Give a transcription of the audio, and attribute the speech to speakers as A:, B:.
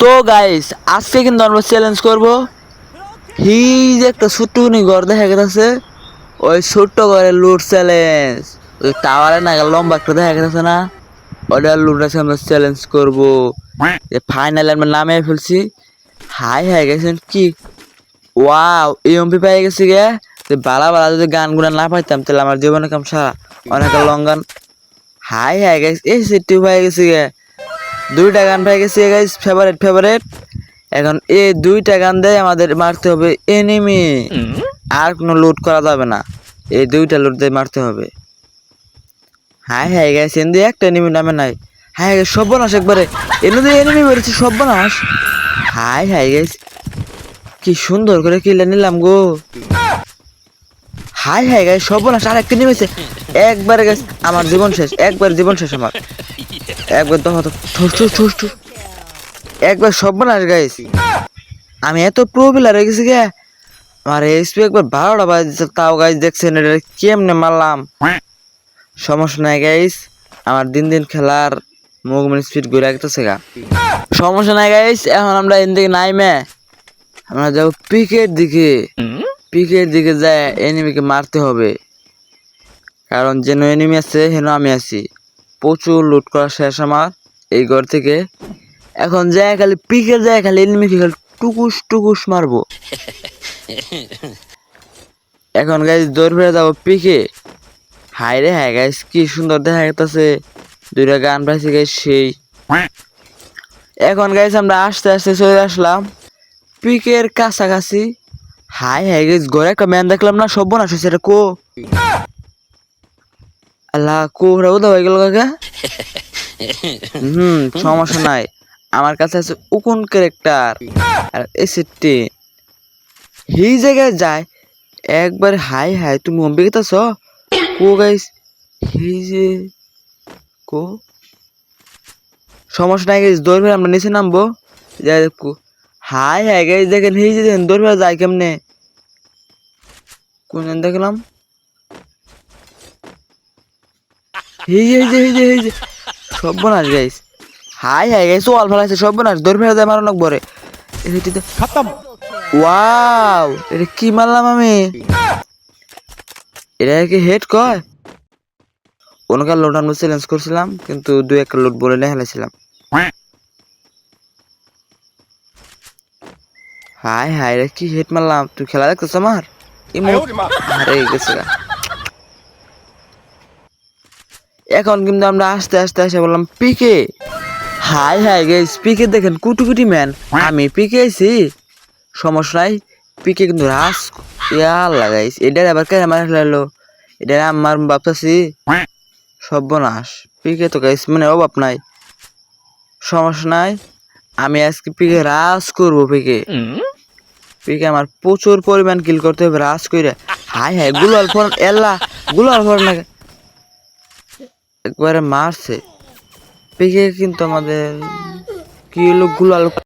A: তো গাইস আজকে কিন্তু আমরা চ্যালেঞ্জ করব। যে একটা ছোট্টখানি ঘর দেখা গেছে। ওই ছোট্ট ঘরে লুট চ্যালেঞ্জ ওই টাওয়ারে না লম্বা একটা দেখা গেছে না? ওটা লুট আছে, আমরা চ্যালেঞ্জ করব। ফাইনাল আমরা নামে ফেলছি। হাই হাই গেছেন কি? ওয়াও এমপি পেয়ে গেছি গে। যে বালা বালা যদি গান গুনা না পাইতাম, তাহলে আমার জীবনে কাম সারা। অনেক লং গান। হাই হাই গেছে এই সিটি পেয়ে গেছি গে। দুইটা গান পেয়ে গেছি গাইস ফেভারিট ফেভারিট এখন এই দুইটা গান দিয়ে আমাদের মারতে হবে এনিমি আর কোনো লুট করা যাবে না। এই দুইটা লুট দিয়ে মারতে হবে। হাই হাই গাইস এনে একটা এনিমি নামে নাই। হাই গাইস সর্বনাশ একবারে। এনে দিয়ে এনিমি বেরোচ্ছে সর্বনাশ। হাই হাই গাইস কি সুন্দর করে কিলে নিলাম গো। হাই হাই গাইস সর্বনাশ আর একটা নেমেছে একবারে গাইস আমার জীবন শেষ, একবার জীবন শেষ আমার। একবার একবার সর্বনাশ গাইস আমি এত প্রো প্লেয়ার হয়ে গেছি গে। আমার এসপি একবার বারোটা বাজছে তাও গাইস দেখছেন এটা কেমনে মারলাম। সমস্যা নাই গাইস আমার দিন দিন খেলার মুভমেন্ট স্পিড ঘুরে গেছে গা। সমস্যা নাই গাইস এখন আমরা এন দিকে নাইমে। আমরা যাব পিকের দিকে। পিকের দিকে যায় এনিমিকে মারতে হবে। কারণ যেন এনিমি আছে হেন আমি আছি। প্রচুর লুট করা শেষ আমার। এই ঘর থেকে এখন যায় খালি, পিকে যায় খালি এনিমিকে খালি টুকুস টুকুস মারবো। এখন গাইজ দৌড় ফিরে যাব পিকে। হাই রে হাই গাইজ কি সুন্দর দেখা গেছে দুইটা গান পাইছি গাইজ সেই। এখন গাইজ আমরা আস্তে আস্তে চলে আসলাম পিকের কাছাকাছি। হাই হাই গাইজ ঘরে একটা ম্যান দেখলাম না সব না সেটা কো আল্লাহ কো ওরা উদা হয়ে গেল কাকা। হুম সমস্যা নাই। আমার কাছে আছে উকুন ক্যারেক্টার। আর এসিটি এই জায়গায় যায় একবার হাই হাই তুমি অম্বে গেতাছ? কো গাইস এই যে কো? সমস্যা নাই গাইস দৌড় আমরা নিচে নামবো। যাই দেখো। হাই হাই গাইস দেখেন এই যে দেখেন দৌড় যায় কেমনে? কোন দেখলাম? কি মারলাম আমি? এটা কি হেড কয়? ওনাকে লোড চ্যালেঞ্জ করছিলাম কিন্তু দু এক লোড বলে নিয়ে হেলেছিলাম হাই হাই রে কি হেড মারলাম? তুই খেলা দেখতেছ আমার? আরে গেছে এখন কিন্তু আমরা আস্তে আস্তে আস্তে বললাম, পিকে। হাই হাই গাইস পিকে দেখেন কুটি কুটি ম্যান আমি পিকে আইছি। সমস্যা নাই, পিকে কিন্তু রাস ইয়া লাগাইস এটা আবার কেন মার ফেলালো এটা আমার ভাবতেছি সর্বনাশ। পিকে তো গাইস মানে অভাব নাই। সমস্যা নাই, আমি আজকে পিকে রাস করব পিকে। পিকে আমার প্রচুর পরিমাণ কিল করতে হবে, রাস করে হাই হাই, গুলাল ফোন, এল্লা, গুলাল ফোন না একবারে মারছে। পিকে কিন্তু আমাদের কি হলো গুলাল